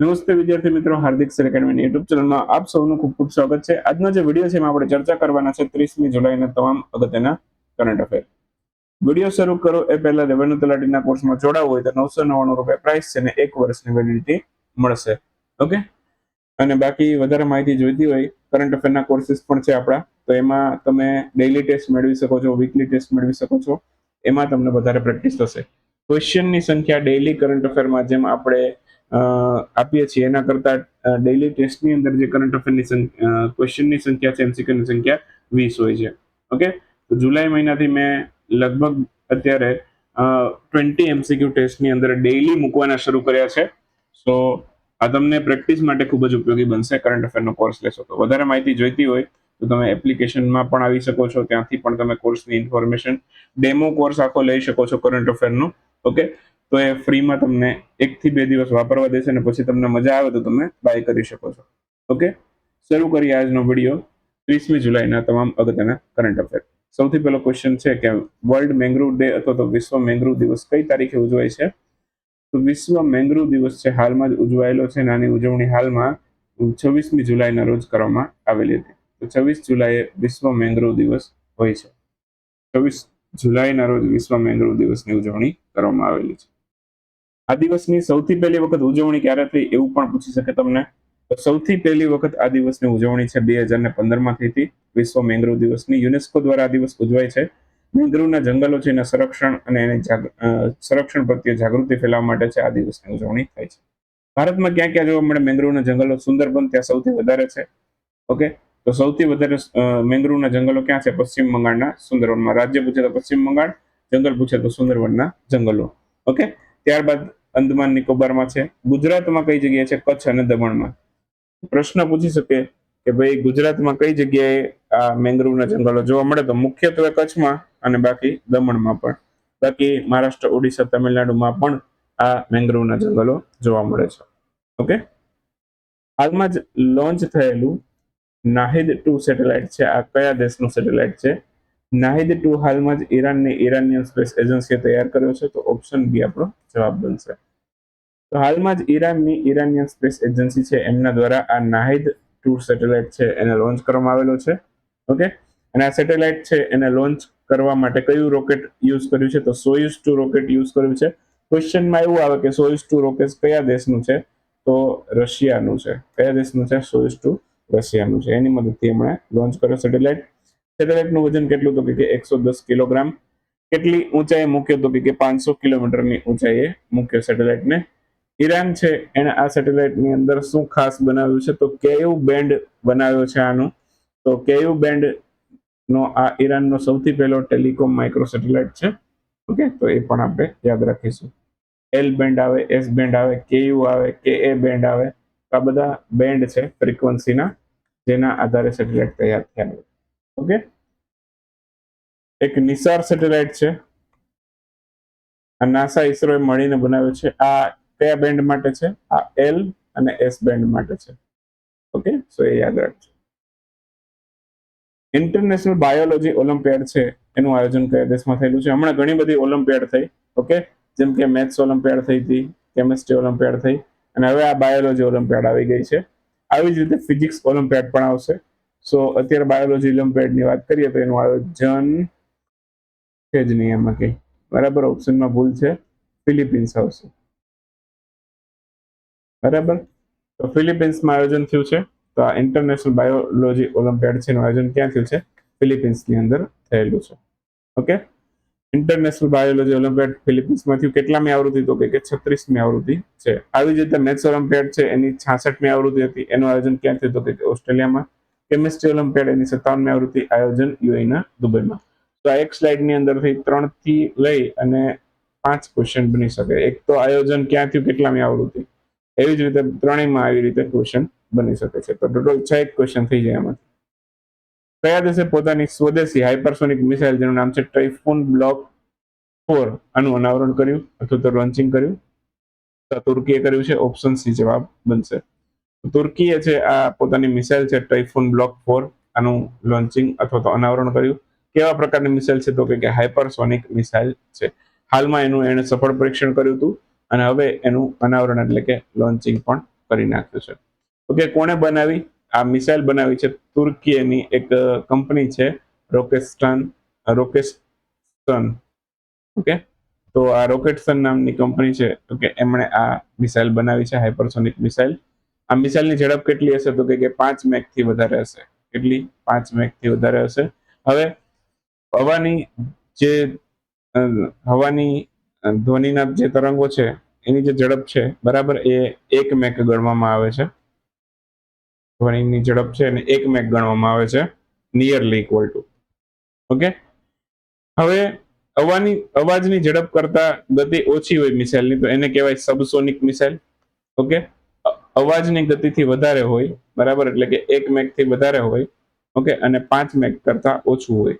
નમસ્તે વિદ્યાર્થી મિત્રો, હાર્દિક સર એકેડમી યુટ્યુબ ચેનલમાં આપ સૌનું ખૂબ ખૂબ સ્વાગત છે. આજનો જે વીડિયો છે એમાં આપણે ચર્ચા કરવાના છે ત્રીસમી જુલાઈના તમામ અગત્યના કરંટ અફેર વીડિયો શરૂ કરો એ પહેલા રેવન્યુ તલાટીના કોર્સમાં જોડાવું હોય તો નવસો નવ્વાણું રૂપિયા પ્રાઇસ છે અને એક વર્ષની વેલિડિટી મળશે. ઓકે અને બાકી વધારે માહિતી જોઈતી હોય કરંટ અફેરના કોર્સીસ પણ છે આપણા. તો એમાં તમે ડેઇલી ટેસ્ટ મેળવી શકો છો વીકલી ટેસ્ટ મેળવી શકો છો. એમાં તમને વધારે પ્રેક્ટિસ થશે. ક્વેશ્ચનની સંખ્યા ડેઇલી કરંટ અફેરમાં જેમ આપણે આપીએ છીએ. એના કરતાં ડેઇલી ટેસ્ટની અંદર જે કરંટ અફેરની ક્વેશ્ચનની સંખ્યા છે એમસીક્યુની સંખ્યા વીસ હોય છે. ઓકે તો જુલાઈ મહિનાથી મેં લગભગ અત્યારે ટ્વેન્ટી એમસીક્યુ ટેસ્ટની અંદર ડેઇલી મૂકવાના શરૂ કર્યા છે. સો આ તમને પ્રેક્ટિસ માટે ખૂબ જ ઉપયોગી બનશે કરંટ અફેરનો કોર્સ લેશો તો. વધારે માહિતી જોઈતી હોય તો તમે એપ્લિકેશનમાં પણ આવી શકો છો. ત્યાંથી પણ તમે કોર્સની ઇન્ફોર્મેશન ડેમો કોર્સ આખો લઈ શકો છો કરંટ અફેરનો ઓકે તો એ ફ્રીમાં તમને એકથી બે દિવસ વાપરવા દેશે અને પછી તમને મજા આવે તો તમે બાય કરી શકો છો. ઓકે શરૂ કરીએ આજનો વીડિયો ત્રીસમી જુલાઈના તમામ અગત્યના કરંટ અફેર સૌથી પહેલો ક્વેશ્ચન છે કે વર્લ્ડ મેંગ્રુવ ડે અથવા તો વિશ્વ મેંગ્રુવ દિવસ કઈ તારીખે ઉજવાય છે? તો વિશ્વ મેંગ્રુવ દિવસ છે, હાલમાં જ ઉજવાયેલો છે અને આની ઉજવણી હાલમાં છવ્વીસમી જુલાઈના રોજ કરવામાં આવેલી હતી. તો છવ્વીસ જુલાઈએ વિશ્વ મેંગ્રુવ દિવસ હોય છે. છવ્વીસ જુલાઈના રોજ વિશ્વ મેંગ્રુવ દિવસની ઉજવણી કરવામાં આવેલી છે. આ દિવસની સૌથી પહેલી વખત ઉજવણી ક્યારે થઈ એવું પણ પૂછી શકે તમને. સૌથી પહેલી વખત આ દિવસની ઉજવણી છે બે હજાર ને પંદરમાં થઈ હતી. વિશ્વ મેંગ્રુવ દિવસની. યુનેસ્કો દ્વારા આ દિવસ ઉજવાય છે. મેંગ્રુવના જંગલો છે, એના સંરક્ષણ અને એની સંરક્ષણ પ્રત્યે જાગૃતિ ફેલાવવા માટે છે આ દિવસની ઉજવણી થાય છે. ભારતમાં ક્યાં ક્યાં જોવા મળે મેંગ્રુવના જંગલો? સુંદરબન ત્યાં સૌથી વધારે છે. ઓકે? તો સૌથી વધારે મેંગ્રુવના જંગલો ક્યાં છે? પશ્ચિમ બંગાળના સુંદરવનમાં. રાજ્ય પૂછે તો પશ્ચિમ બંગાળ, જંગલ પૂછે તો સુંદરવનના જંગલો. ઓકે? ત્યારબાદ અંદમાન નિકોબારમાં છે. ગુજરાતમાં કઈ જગ્યાએ છે? કચ્છ અને દમણમાં. પ્રશ્ન પૂછી શકે કે ભાઈ ગુજરાતમાં કઈ જગ્યાએ આ મેંગ્રુવના જંગલો જોવા મળે? તો મુખ્યત્વે કચ્છમાં અને બાકી દમણમાં પણ. બાકી મહારાષ્ટ્ર, ઓડિશા, તમિલનાડુમાં પણ આ મેંગ્રુવના જંગલો જોવા મળે છે. ઓકે? હાલમાં જ લોન્ચ થયેલું નાહિદ ટુ સેટેલાઇટ છે. આ કયા દેશનું સેટેલાઇટ છે? નાહિદ ટુ હાલમાં જ ઈરાનને ઈરાનિયન સ્પેસ એજન્સીએ તૈયાર કર્યો છે, તો ઓપ્શન બી આપણો જવાબ બનશે. તો હાલમાં જ ઈરાનની ઈરાનિયન સ્પેસ એજન્સી છે, એમના દ્વારા આ નાહિદ ટુ સેટેલાઇટ છે, એને લોન્ચ કરવામાં આવેલો છે. ઓકે? અને આ સેટેલાઇટ છે, એને લોન્ચ કરવા માટે કયું રોકેટ યુઝ કર્યું છે, તો સોયુઝ ટુ રોકેટ યુઝ કર્યું છે. ક્વેશ્ચનમાં એવું આવે કે સોયુઝ ટુ રોકેટ કયા દેશનું છે, તો રશિયાનું છે. કયા દેશનું છે? સોયુઝ ટુ રશિયાનું છે. એની મદદથી એમણે લોન્ચ કર્યો સેટેલાઇટ. સેટેલાઇટનું વજન કેટલું તો કે એકસો દસ કિલોગ્રામ. કેટલી ઊંચાઈએ મૂક્યો તો કે પાંચસો કિલોમીટરની ઊંચાઈએ મૂક્યો સેટેલાઇટને. ઈરાન છે એને આ સેટેલાઇટની અંદર શું ખાસ બનાવ્યું છે? તો કેયુ બેન્ડ બનાવ્યો છે આનું. તો કેયુ બેન્ડ નો આ ઈરાનનો સૌથી પહેલો ટેલિકોમ માઇક્રો સેટેલાઇટ છે. ઓકે, તો એ પણ આપણે યાદ રાખીશું. એલ બેન્ડ આવે, એસ બેન્ડ આવે, કેયુ આવે, કે એ બેન્ડ આવે. આ બધા બેન્ડ છે ફ્રીક્વન્સીના, જેના આધારે સેટેલાઇટ તૈયાર થયા ઓકે? એક નિસાર સેટેલાઇટ છે. આ નાસા ઇસરોએ મળીને બનાવ્યો છે. આ કયા બેન્ડ માટે છે? આ એલ અને એસ બેન્ડ માટે છે. ઓકે? સો એ યાદ રાખજો. ઇન્ટરનેશનલ બાયોલોજી ઓલિમ્પિયાડ છે. એનું આયોજન કયા દેશમાં થયેલું છે? હમણાં ઘણી બધી ઓલિમ્પિયાડ થઈ. ઓકે? જેમ કે મેથ્સ ઓલિમ્પિયાડ થઈ હતી, કેમિસ્ટ્રી ઓલિમ્પિયાડ થઈ. અને હવે આ બાયોલોજી ઓલિમ્પિયાડ આવી ગઈ છે. આવી જ રીતે ફિઝિક્સ ઓલિમ્પિયાડ પણ આવશે. સો અત્યારે બાયોલોજી ઓલિમ્પિયાડની વાત કરીએ તો એનું આયોજન છે જ નહીં એમાં કંઈ. બરાબર ઓપ્શનમાં ભૂલ છે. ફિલિપિન્સ આવશે. બરાબર? તો ફિલિપિન્સમાં આયોજન થયું છે. તો આ ઇન્ટરનેશનલ બાયોલોજી ઓલિમ્પિયાડ છે, એનું આયોજન ક્યાં થયું છે? ફિલિપિન્સની અંદર થયેલું છે. ઓકે? ઇન્ટરનેશનલ બાયોલોજી ઓલિમ્પિયાડ ફિલિપિન્સમાં થયું. કેટલામી આવૃત્તિ તો કે છત્રીસમી આવૃત્તિ છે. આવી જ રીતે મેથ્સ ઓલિમ્પિયાડ છે, એની છાસઠમી આવૃત્તિ હતી. એનું આયોજન ક્યાં થયું તો કે ઓસ્ટ્રેલિયામાં કેમિસ્ટ્રી ઓલિમ્પિયાડ એની સત્તાવનમી આવૃત્તિ આયોજન યુએના દુબઈમાં. તો આ એક સ્લાઇડની અંદરથી ત્રણથી લઈ અને પાંચ ક્વેશ્ચન બની શકે. એક તો આયોજન ક્યાં થયું, કેટલામી આવૃત્તિ? એવી જ રીતે ત્રણેયમાં આવી રીતે ક્વેશ્ચન બની શકે છે. તો ટોટલ છ એક ક્વેશ્ચન થઈ જાય એમાં કયા દેશે પોતાની સ્વદેશી હાઇપરસોનિક મિસાઇલ જેનું નામ છે ટાઇફૂન બ્લોક ફોર આનું અનાવરણ કર્યું અથવા તો લોન્ચિંગ કર્યું? તો તુર્કીએ કર્યું છે. ઓપ્શન સી જવાબ બનશે. તુર્કીએ છે આ પોતાની મિસાઇલ છે ટાઇફૂન બ્લોક ફોર આનું લોન્ચિંગ અથવા તો અનાવરણ કર્યું. કેવા પ્રકારની મિસાઇલ છે તો કે હાઇપરસોનિક મિસાઇલ છે. હાલમાં એનું એણે સફળ પરીક્ષણ કર્યું હતું અને હવે એનું અનાવરણ એટલે કે લોન્ચિંગ પણ કરી નાખ્યું છે. ઓકે કોણે બનાવી? આ મિસાઇલ બનાવી છે તુર્કીની એક કંપની છે, રોકેસ્ટન રોકેસ્ટન. ઓકે? તો આ રોકેટસન નામની કંપની છે ઓકે એમણે આ મિસાઇલ બનાવી છે હાઇપરસોનિક મિસાઇલ. આ મિસાઇલની ઝડપ કેટલી હશે તો કે પાંચ મેકથી વધારે હશે? કેટલી? પાંચ મેકથી વધારે હશે. હવે હવાની જે હવાની ધ્વનિના જે તરંગો છે, એની જે ઝડપ છે, બરાબર એ એક મેક ગણવામાં આવે છે. ધ્વનિની ઝડપ છે એને એક મેક ગણવામાં આવે છે. નિયરલી ઇક્વલ ટુ ઓકે હવે અવાની અવાજની ઝડપ કરતા ગતિ ઓછી હોય મિસાઇલની, તો એને કહેવાય સબસોનિક મિસાઇલ ઓકે અવાજની ગતિથી વધારે હોય, બરાબર? એટલે કે એક મેકથી વધારે હોય, ઓકે? અને પાંચ મેક કરતાં ઓછું હોય.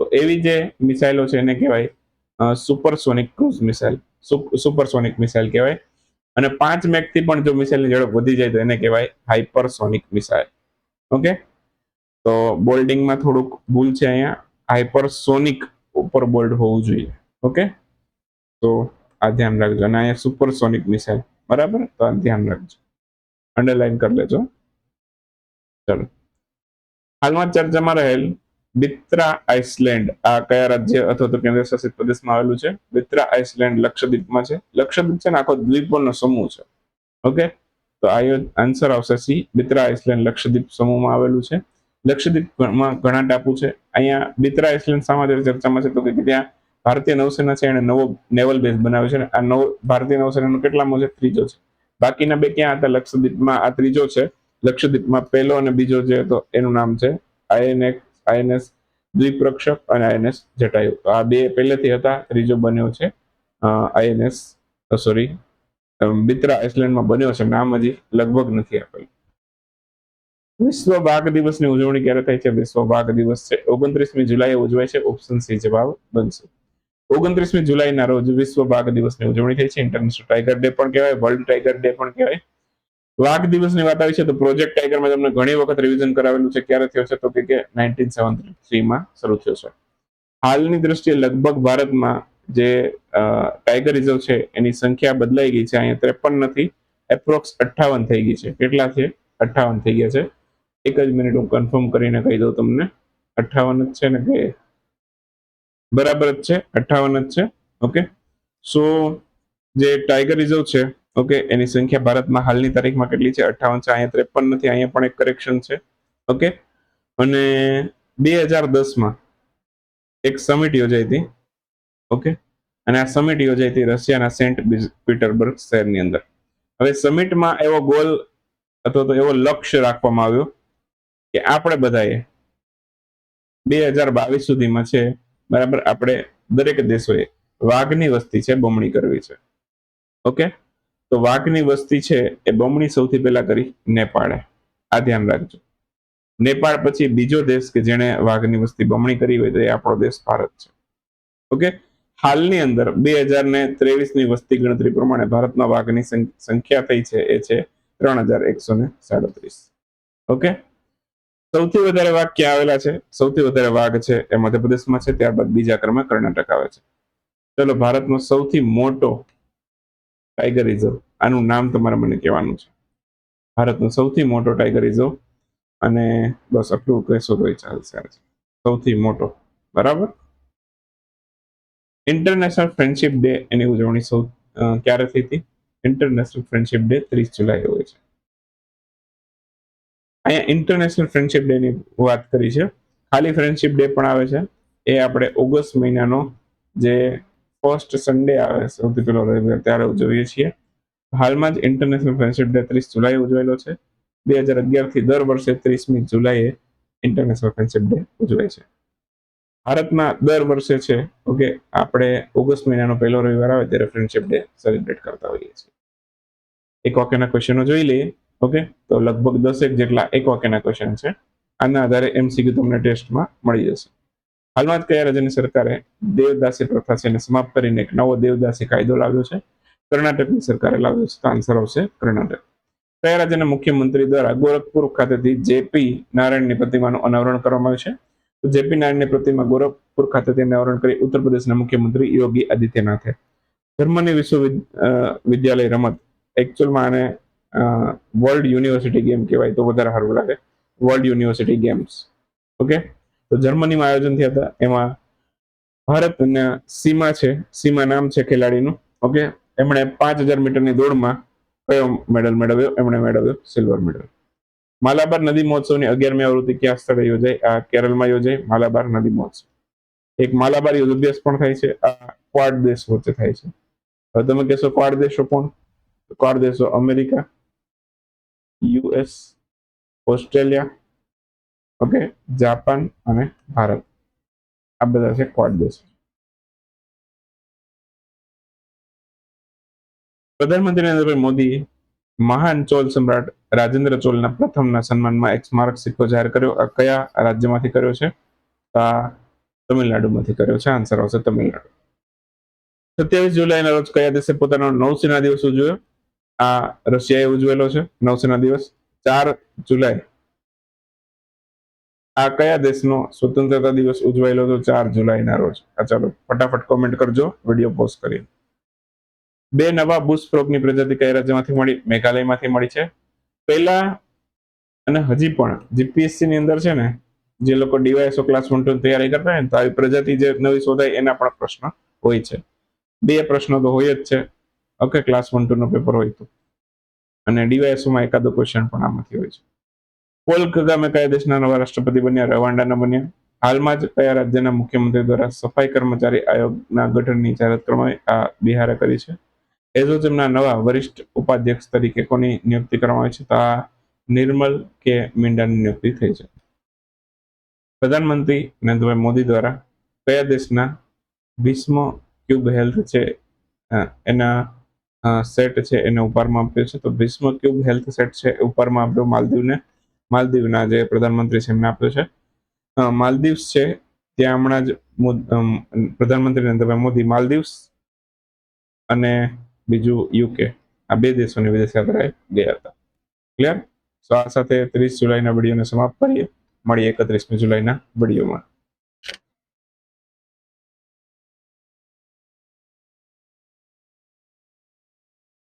તો એવી જે મિસાઇલો છે એને કહેવાય supersonic cruise missile supersonic missile કહેવાય. અને પાંચ મેકથી પણ જો મિસાઇલની ઝડપ વધી જાય તો એને કહેવાય હાઇપરસોનિક મિસાઇલ ઓકે? તો બોલ્ડિંગમાં થોડુંક ભૂલ છે અહીંયા. હાઇપરસોનિક ઉપર બોલ્ડ હોવું જોઈએ. ઓકે? તો આ ધ્યાન રાખજો. અને અહીંયા સુપરસોનિક મિસાઇલ બરાબર? તો આ ધ્યાન રાખજો. અંડરલાઈન કરી લેજો. ચલો. હાલમાં ચર્ચામાં રહેલ બિત્રા આઇસલેન્ડ. આ કયા રાજ્ય અથવા તો કેન્દ્ર શાસિત પ્રદેશમાં આવેલું છે? બિત્રા આઇસલેન્ડ લક્ષદ્વીપમાં છે. લક્ષદ્વીપ છે ને આખો દ્વીપોનો સમૂહ છે. ઓકે? તો આયો આન્સર આવશે સી. બિત્રા આઇસલેન્ડ લક્ષદ્વીપ સમૂહમાં આવેલું છે. લક્ષદ્વીપમાં ઘણા ટાપુ છે. અહીંયા બિત્રા આઇસલેન્ડ શા ચર્ચામાં છે તો કે ત્યાં ભારતીય નૌસેના છે એને નવો નેવલ બેઝ બનાવ્યો છે. આ નવો ભારતીય નૌસેનાનો કેટલામો છે? ત્રીજો છે. બાકીના બે ક્યાં હતા? લક્ષદ્વીપમાં આ ત્રીજો છે. લક્ષદ્વીપમાં પહેલો અને બીજો જે હતો, એનું નામ છે આઈએનએક્સ, આઈએનએસ દ્વિપ્રક્ષક અને આઈએનએસ જટાયુ. તો આ બે પહેલેથી હતા, ત્રીજો બન્યો છે આઈએનએસ સોરી બિત્રા આઇસલેન્ડમાં બન્યો છે. નામ હજી લગભગ નથી આપેલું. વિશ્વ વાઘ દિવસની ઉજવણી ક્યારે થાય છે? વિશ્વ વાઘ દિવસ છે. ઓગણત્રીસમી જુલાઈએ ઉજવાય છે. ઓપ્શન સી જવાબ બનશે. ઓગણત્રીસમી જુલાઈના રોજ વિશ્વ વાઘ દિવસની ઉજવણી થઈ છે. ઇન્ટરનેશનલ ટાઈગર ડે પણ કહેવાય વર્લ્ડ ટાઈગર ડે પણ કહેવાય. વાઘ દિવસની વાત આવી છે તો પ્રોજેક્ટ ટાઈગરમાં તમને ઘણી વખત રિવિઝન કરાવેલું છે. ક્યારે થયો છે તો કે નાઇન્ટીન સેવન્ટી થ્રીમાં શરૂ થયો છે. હાલની દ્રષ્ટિએ લગભગ ભારતમાં જે ટાઈગર રિઝર્વ છે એની સંખ્યા બદલાઈ ગઈ છે. અહીંયા ત્રેપન નથી એપ્રોક્સ અઠ્ઠાવન થઈ ગઈ છે. કેટલા છે? અઠ્ઠાવન થઈ ગયા છે. એક જ મિનિટ હું કન્ફર્મ કરીને કહી દઉં તમને. અઠ્ઠાવન જ છે ને કે બરાબર જ છે, અઠ્ઠાવન જ છે ઓકે સો જે ટાઈગર રિઝર્વ છે ઓકે એની સંખ્યા ભારતમાં હાલની તારીખમાં કેટલી છે? અઠ્ઠાવન છે, અહીંયા ત્રેપન નથી, અહીંયા પણ એક કરેક્શન છે ઓકે અને બે હજાર દસમાં એક સમિટ યોજાઈ હતી ઓકે અને આ સમિટ યોજાઈ હતી રશિયાના સેન્ટ પીટરબર્ગ શહેરની અંદર. હવે સમિટમાં એવો ગોલ અથવા તો એવો લક્ષ્ય રાખવામાં આવ્યો કે આપણે બધાએ બે હજાર બાવીસ સુધીમાં છે બરાબર? આપણે દરેક દેશોએ વાઘની વસ્તી છે, બમણી કરવી છે. ઓકે? તો વાઘની વસ્તી છે એ બમણી સૌથી પહેલા કરી નેપાળે. આ ધ્યાન રાખજો. નેપાળ પછી બીજો દેશ કે જેણે વાઘની વસ્તી બમણી કરી હોય તો એ આપણો દેશ ભારત છે. ઓકે? હાલની અંદર બે હજાર ને ત્રેવીસની વસ્તી ગણતરી પ્રમાણે ભારતમાં વાઘની સંખ્યા થઈ છે એ છે ત્રણ હજાર એકસો ને સાડત્રીસ. ઓકે? સૌથી વધારે વાઘ ક્યાં આવેલા છે? સૌથી વધારે વાઘ છે એ મધ્યપ્રદેશમાં છે, ત્યારબાદ બીજા ક્રમે કર્ણાટક આવે છે. ચલો, ભારતનો સૌથી મોટો ટાઈગર રિઝર્વ આનું નામ તમારે મને કહેવાનું છે. ભારતનો સૌથી મોટો ટાઈગર રિઝર્વ અને બસ આટલું કહેશો તો ચાલશે સૌથી મોટો, બરાબર? ઇન્ટરનેશનલ ફ્રેન્ડશિપ ડે એની ઉજવણી સૌ ક્યારે થઈ હતી? ઇન્ટરનેશનલ ફ્રેન્ડશિપ ડે ત્રીસ જુલાઈ હોય છે. અહીંયા ઇન્ટરનેશનલ ફ્રેન્ડશિપ ડે ની વાત કરી છે. ખાલી ફ્રેન્ડશિપ ડે પણ આવે છે. એ આપણે ઓગસ્ટ મહિનાનો જે ફર્સ્ટ સન્ડે આવે સૌથી પહેલો રવિવાર, ત્યારે ઉજવીએ છીએ. હાલમાં જ ઇન્ટરનેશનલ ફ્રેન્ડશિપ ડે ત્રીસ જુલાઈ ઉજવાયેલો છે. બે હજાર અગિયારથી દર વર્ષે ત્રીસમી જુલાઈએ ઇન્ટરનેશનલ ફ્રેન્ડશિપ ડે ઉજવાય છે. ભારતમાં દર વર્ષે છે, ઓકે, આપણે ઓગસ્ટ મહિનાનો પહેલો રવિવાર આવે ત્યારે ફ્રેન્ડશિપ ડે સેલિબ્રેટ કરતા હોઈએ છીએ. એક વાક્યના ક્વેશ્ચનો જોઈ લઈએ. ઓકે? તો લગભગ દસેક જેટલા એક વાક્યના ક્વેશ્ચન છે. આના આધારે એમસીક્યુ તમને ટેસ્ટમાં મળી જશે. હાલમાં જ કયા રાજ્યની સરકારે દેવદાસી પ્રથા છે સમાપ્ત કરીને એક નવો દેવદાસી કાયદો લાવ્યો છે? કર્ણાટકની સરકારે લાવ્યો છે. તો આન્સર આવશે કર્ણાટક. કયા રાજ્યના મુખ્યમંત્રી દ્વારા ગોરખપુર ખાતેથી જેપી નારાયણની પ્રતિમાનું અનાવરણ કરવામાં આવ્યું છે? તો જેપી નારાયણની પ્રતિમા ગોરખપુર ખાતેથી અનાવરણ કરી ઉત્તર પ્રદેશના મુખ્યમંત્રી યોગી આદિત્યનાથે. ધર્મની વિશ્વ વિદ્યાલય રમત. એકચ્યુઅલમાં આને વર્લ્ડ યુનિવર્સિટી ગેમ કહેવાય તો વધારે સારું લાગે. વર્લ્ડ યુનિવર્સિટી ગેમ્સ ઓકે તો જર્મનીમાં આયોજન થયા હતા. એમાં ભારત સીમા છે. સીમા નામ છે ખેલાડીનું. ઓકે એમણે પાંચ હજાર મીટરની દોડમાં કયો મેડલ મેળવ્યો? એમણે મેળવ્યો સિલ્વર મેડલ માલાબાર નદી મહોત્સવની અગિયારમી આવૃત્તિ ક્યાં સ્થળે યોજાય આ કેરળમાં યોજાય માલાબાર નદી મહોત્સવ. એક માલાબાર યુદ્ધ અભ્યાસ પણ થાય છે. આ ક્વાડ દેશ વચ્ચે થાય છે. હવે તમે કહેશો ક્વાડ દેશો કોણ? ક્વાડ દેશો America. US, Australia, okay, Japan અને ભારત. આ બધા છે ક્વાડ દેશો પ્રધાનમંત્રી નરેન્દ્રભાઈ મોદીએ મહાન ચોલ સમ્રાટ રાજેન્દ્ર ચોલના પ્રથમના સન્માનમાં એક સ્મારક સિક્કો જાહેર કર્યો. આ કયા રાજ્યમાંથી કર્યો છે? આ તમિલનાડુમાંથી કર્યો છે. આન્સર આવશે તમિલનાડુ. સત્યાવીસ જુલાઈના રોજ કયા દિવસે પોતાનો નૌસેના દિવસ ઉજવ્યો? આ રશિયાએ ઉજવેલો છે નૌસેના દિવસ, ચાર જુલાઈ. આ કયા દેશનો સ્વતંત્રતા દિવસ ઉજવાયેલો હતો ચાર જુલાઈના રોજ? આ ચાલો ફટાફટ કોમેન્ટ કરજો વીડિયો પોસ્ટ કરી બે નવા બુશફ્રોગની પ્રજાતિ કયા રાજ્યમાંથી મળી? મેઘાલયમાંથી મળી છે. પહેલા અને હજી પણ જીપીએસસી ની અંદર છે ને, જે લોકો ડીવાયસો ક્લાસ વન ટુ તૈયારી કરતા હોય ને, તો આવી પ્રજાતિ જે નવી શોધાય એના પણ પ્રશ્ન હોય છે. બે પ્રશ્નો તો હોય જ છે. ઓકે ક્લાસ વન ટુ નો પેપર હોય તો. અને ડીવાયએસઓમાં એકાદો ક્વેશ્ચન પણ આમાંથી હોય છે. પોલ કગામે કયા દેશના નવા રાષ્ટ્રપતિ બન્યા રવાન્ડાના બન્યા. હાલમાં જ કયા રાજ્યના મુખ્યમંત્રી દ્વારા સફાઈ કર્મચારી આયોગના ગઠનની જાહેરાત કરવામાં આ બિહારે કરી છે. એઝોચેમના નવા વરિષ્ઠ ઉપાધ્યક્ષ તરીકે કોની નિયુક્તિ કરવામાં આવી છે? તો આ નિર્મલ કે મીંડાની નિયુક્તિ થઈ છે. પ્રધાનમંત્રી નરેન્દ્રભાઈ મોદી દ્વારા કયા દેશના ભીષ્મ ક્યુબ હેલ્થ છે એના સેટ છે એને ઉપહારમાં આપ્યો છે. તો ભીષ્મ ક્યુબ હેલ્થ સેટ છે ઉપરમાં આપ્યો માલદીવને. માલદીવના જે પ્રધાનમંત્રી છે એમને આપ્યો છે. માલદીવ્સ છે, ત્યાં હમણાં જ પ્રધાનમંત્રી નરેન્દ્રભાઈ મોદી માલદીવ્સ અને બીજું યુકે. આ બે દેશોની વિદેશ યાત્રાએ ગયા હતા. ક્લિયર તો આ સાથે ત્રીસ જુલાઈના વિડીયોને સમાપ્ત કરીએ. મળીએ એકત્રીસમી જુલાઈના વિડીયોમાં.